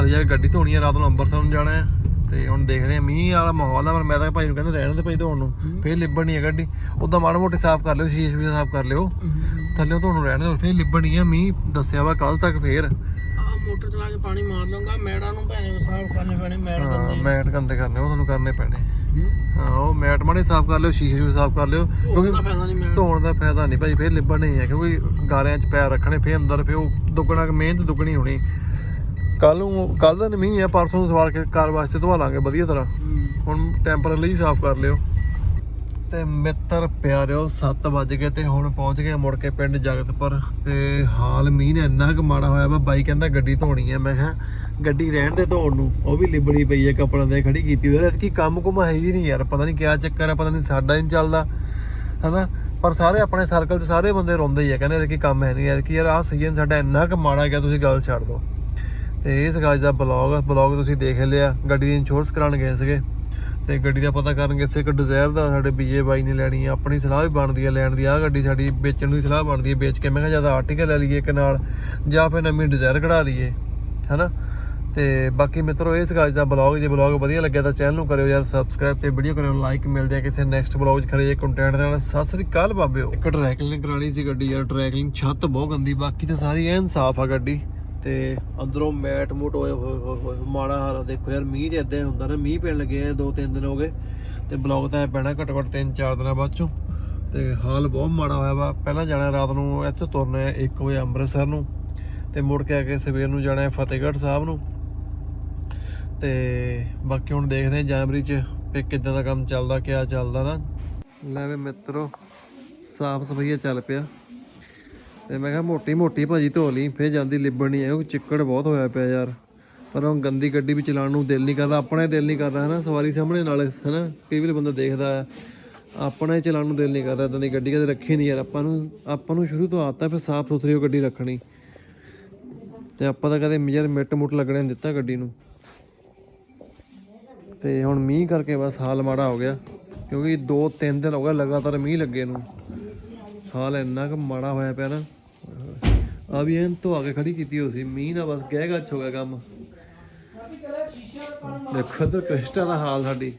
ਹਲੇ ਜਾ ਗੱਡੀ ਧੋਣੀ ਆ ਰਾਤ ਨੂੰ ਅੰਮ੍ਰਿਤਸਰ ਨੂੰ ਜਾਣਾ ਹੈ ਤੇ ਹੁਣ ਦੇਖਦੇ ਆ ਮੀਂਹ ਵਾਲਾ ਮਾਹੌਲ ਆ ਪਰ ਮੈਂ ਤਾਂ ਭਾਈ ਨੂੰ ਕਹਿੰਦਾ ਰਹਿਣ ਦੇ ਭਾਈ ਧੋਣ ਨੂੰ। ਫੇਰ ਲਿਬੜਨੀ ਆ ਗੱਡੀ। ਉਦਾਂ ਮਾੜਾ ਮੋਟੇ ਸਾਫ਼ ਕਰ ਲਿਓ ਸ਼ੀਸ਼ ਵੀ ਸਾਫ਼ ਕਰ ਲਿਓ। ਥੱਲੇ ਧੋਣ ਨੂੰ ਰਹਿਣ ਦੇ ਫੇਰ ਲਿਬੜਨੀ ਆ। ਮੀਂਹ ਦੱਸਿਆ ਵਾ ਕੱਲ ਤੱਕ ਫੇਰ। ਮੋਟਰ ਚਲਾ ਕੇ ਪਾਣੀ ਮਾਰ ਲਵਾਂਗਾ ਮੈੜਾਂ ਨੂੰ ਭੈਣੇ ਸਾਫ਼ ਕਰਨੇ ਪੈਣੇ ਮੈੜ ਹਾਂ ਗੰਦੇ ਮੈਟ ਗੰਦੇ ਕਰਨੇ ਉਹ ਤੁਹਾਨੂੰ ਕਰਨੇ ਪੈਣੇ। ਹੂੰ। ਹਾਂ ਉਹ ਮੈਟ ਮਾੜੇ ਸਾਫ਼ ਕਰ ਲਿਓ ਸ਼ੀਸ਼ੇ ਵੀ ਸਾਫ਼ ਕਰ ਲਿਓ ਕਿਉਂਕਿ ਉਹਦਾ ਫਾਇਦਾ ਨਹੀਂ ਮੈੜ ਧੋਣ ਦਾ ਫਾਇਦਾ ਨਹੀਂ ਭਾਈ ਫੇਰ ਲਿਬੜ ਨਹੀਂ ਹੈ ਕਿਉਂਕਿ ਗਾਰਿਆਂ 'ਚ ਪੈਰ ਰੱਖਣੇ ਫੇਰ ਅੰਦਰ ਫੇਰ ਉਹ ਦੁੱਗਣਾ ਮਿਹਨਤ ਦੁੱਗਣੀ ਹੋਣੀ। ਕੱਲ ਨੂੰ ਕੱਲ ਦਾ ਨਹੀਂ ਹੈ ਪਰਸੋਂ ਨੂੰ ਸਵਾਰ ਕੇ ਕਾਰ ਵਾਸਤੇ ਧਵਾ ਲਾਂਗੇ ਵਧੀਆ ਤਰ੍ਹਾਂ। ਹੁਣ ਟੈਂਪਰੇਰੀ ਸਾਫ਼ ਕਰ ਲਿਓ। ਤੇ ਮਿੱਤਰ ਪਿਆਰਿਓ 7 ਵਜ ਗਏ ਤੇ ਹੁਣ ਪਹੁੰਚ ਗਏ ਮੁੜ ਕੇ ਪਿੰਡ ਜਗਤਪੁਰ ਤੇ ਹਾਲ ਮੀਂਹ ਨੇ ਇੰਨਾ ਕੁ ਮਾੜਾ ਹੋਇਆ ਵਾ, ਬਾਈ ਕਹਿੰਦਾ ਗੱਡੀ ਧੋਣੀ ਹੈ ਮੈਂ ਕਿਹਾ ਗੱਡੀ ਰਹਿਣ ਦੇ ਧੋਣ ਨੂੰ, ਉਹ ਵੀ ਲਿਬੜੀ ਪਈ ਹੈ ਕੱਪੜਾਂ ਦੇ ਖੜੀ ਕੀਤੀ ਹੋਈ ਹੈ ਕੰਮ ਕੁਮ ਹੈ ਹੀ ਨਹੀਂ ਯਾਰ, ਪਤਾ ਨਹੀਂ ਕਿਆ ਚੱਕਰ ਹੈ ਪਤਾ ਨਹੀਂ ਸਾਡਾ ਹੀ ਨਹੀਂ ਚੱਲਦਾ, ਹਨਾ? ਪਰ ਸਾਰੇ ਆਪਣੇ ਸਰਕਲ 'ਚ ਸਾਰੇ ਬੰਦੇ ਰੋਂਦੇ ਹੀ ਆ, ਕਹਿੰਦੇ ਕਿ ਕੰਮ ਹੈ ਨਹੀਂ ਕਿ ਯਾਰ ਆਹ ਸੀਜ਼ਨ ਸਾਡਾ ਇੰਨਾ ਕੁ ਮਾੜਾ ਗਿਆ, ਤੁਸੀਂ ਗੱਲ ਛੱਡ ਦਿਓ। ਤੇ ਇਸ ਗਾਜ ਦਾ ਬਲੌਗ ਬਲੌਗ ਤੁਸੀਂ ਦੇਖ ਲਿਆ, ਗੱਡੀ ਦੀ ਇੰਸ਼ੋਰੈਂਸ ਕਰਾਉਣ ਗਏ ਸੀਗੇ। ਤੇ ਗੱਡੀ ਦਾ ਪਤਾ ਕਰਨ ਗਏ ਇੱਕ ਡਿਜ਼ਾਇਰ ਦਾ ਸਾਡੇ ਬੀਏ ਬਾਈ ਨੇ ਲੈਣੀ ਆ, ਆਪਣੀ ਸਲਾਹ ਵੀ ਬਣਦੀ ਆ ਲੈਣ ਦੀ ਆ ਗੱਡੀ ਸਾਡੀ ਵੇਚਣ ਦੀ ਸਲਾਹ ਬਣਦੀ ਹੈ ਵੇਚ ਕੇ ਮੈਂ ਕਿਹਾ ਜ਼ਿਆਦਾ ਆਰਟੀਕਲ ਲੈ ਲਈਏ ਇੱਕ ਨਾਲ, ਜਾਂ ਫਿਰ ਨਵੀਂ ਡਿਜ਼ਾਇਰ ਕਢਾ ਲਈਏ, ਹਨਾ? ਤੇ ਬਾਕੀ ਮਿੱਤਰੋ, ਇਸ ਗਾਜ ਦਾ ਬਲੌਗ ਜੇ ਬਲੌਗ ਵਧੀਆ ਲੱਗਿਆ ਤਾਂ ਚੈਨਲ ਨੂੰ ਕਰਿਓ ਯਾਰ ਸਬਸਕ੍ਰਾਈਬ ਤੇ ਵੀਡੀਓ ਕਰਿਓ ਲਾਈਕ ਮਿਲਦੇ ਆ ਕਿਸੇ ਨੈਕਸਟ ਬਲੌਗ 'ਚ, ਖਰੇ ਜੇ ਕੰਟੈਂਟ ਦੇ ਨਾਲ। ਸਤਿ ਸ੍ਰੀ ਅਕਾਲ ਬਾਬਿਓ। ਇੱਕ ਟਰੈਕਲਿੰਗ ਕਰਾਣੀ ਸੀ ਗੱਡੀ ਯਾਰ ਟਰੈਕਲਿੰਗ ਛੱਤ ਬਹੁਤ ਗੰਦੀ, ਬਾਕੀ ਤਾਂ ਸਾਰੀ ਐਨ ਸਾਫ਼ ਆ ਗੱਡੀ। ਤੇ ਅੰਦਰੋਂ ਮੈਟ ਮੂਟ ਹੋਏ ਹੋਏ ਹੋਏ ਹੋਏ, ਮਾੜਾ ਹਾਲ ਦੇਖੋ ਯਾਰ, ਮੀਂਹ ਜਿਹਾ ਇਦਾਂ ਹੁੰਦਾ ਨਾ, ਮੀਂਹ ਪੈਣ ਲੱਗੇ ਦੋ ਤਿੰਨ ਦਿਨ ਹੋ ਗਏ। ਤੇ ਬਲੌਗ ਤਾਂ ਐਂ ਪੈਣਾ ਘੱਟੋ ਘੱਟ ਤਿੰਨ ਚਾਰ ਦਿਨਾਂ ਬਾਅਦ ਚੋਂ। ਤੇ ਹਾਲ ਬਹੁਤ ਮਾੜਾ ਹੋਇਆ ਵਾ। ਪਹਿਲਾਂ ਜਾਣਾ ਰਾਤ ਨੂੰ, ਇੱਥੋਂ ਤੁਰਨਾ ਹੈ 1 ਵਜੇ ਅੰਮ੍ਰਿਤਸਰ ਨੂੰ। ਤੇ ਮੁੜ ਕੇ ਆ ਕੇ ਸਵੇਰ ਨੂੰ ਜਾਣਾ ਫਤਿਹਗੜ੍ਹ ਸਾਹਿਬ ਨੂੰ। ਤੇ ਬਾਕੀ ਹੁਣ ਦੇਖਦੇ ਹਾਂ ਜਨਵਰੀ ਚ ਵੀ ਕਿੱਦਾਂ ਦਾ ਕੰਮ ਚੱਲਦਾ, ਕਿਆ ਚੱਲਦਾ ਨਾ। ਲੈ ਵੇ ਮਿੱਤਰੋ, ਸਾਫ਼ ਸਫਾਈਆ ਚੱਲ ਪਿਆ। ਤੇ ਮੈਂ ਕਿਹਾ ਮੋਟੀ ਮੋਟੀ ਭਾਜੀ ਧੋ ਲਈ, ਫੇਰ ਜਾਂਦੀ ਲਿਬੜਨੀ ਨਹੀਂ ਕਿਉਂਕਿ ਚਿੱਕੜ ਬਹੁਤ ਹੋਇਆ ਪਿਆ ਯਾਰ। ਪਰ ਹੁਣ ਗੰਦੀ ਗੱਡੀ ਵੀ ਚਲਾਉਣ ਨੂੰ ਦਿਲ ਨਹੀਂ ਕਰਦਾ, ਆਪਣਾ ਹੀ ਦਿਲ ਨਹੀਂ ਕਰਦਾ ਹੈ ਨਾ ਸਵਾਰੀ ਸਾਹਮਣੇ ਨਾਲ ਹੈ ਹਨਾ, ਕਈ ਵਾਰ ਬੰਦਾ ਦੇਖਦਾ ਹੈ, ਆਪਣਾ ਹੀ ਚਲਾਉਣ ਨੂੰ ਦਿਲ ਨਹੀਂ ਕਰਦਾ ਇਦਾਂ ਦੀ ਗੱਡੀ ਕਦੇ ਰੱਖੀ ਨਹੀਂ ਯਾਰ, ਆਪਾਂ ਨੂੰ ਆਪਾਂ ਨੂੰ ਸ਼ੁਰੂ ਤੋਂ ਆਦਤ ਹੈ ਫਿਰ ਸਾਫ਼ ਸੁਥਰੀ ਉਹ ਗੱਡੀ ਰੱਖਣੀ। ਤੇ ਆਪਾਂ ਤਾਂ ਕਦੇ ਯਾਰ ਮਿੱਟ ਮੁੱਟ ਲੱਗਣੇ ਨਹੀਂ ਦਿੱਤਾ ਗੱਡੀ ਨੂੰ। ਤੇ ਹੁਣ ਮੀਂਹ ਕਰਕੇ ਬਸ ਹਾਲ ਮਾੜਾ ਹੋ ਗਿਆ, ਕਿਉਂਕਿ 2-3 ਦਿਨ ਹੋ ਗਏ ਲਗਾਤਾਰ ਮੀਂਹ ਲੱਗੇ ਨੂੰ। ਹਾਲ ਇੰਨਾ ਕੁ ਮਾੜਾ ਹੋਇਆ ਪਿਆ ਨਾ। ਆ ਵੀ ਐਨ ਤੋਂ ਕੇ ਖੜੀ ਕੀਤੀ ਹੋਈ ਸੀ। ਮੀਂਹ ਨਾਲ ਬਸ ਗਹਿ ਗੱਛ ਹੋ ਗਿਆ ਕੰਮ। ਦੇਖੋ ਤੇ ਕ੍ਰਿਸਟਾ ਦਾ ਹਾਲ ਸਾਡੀ।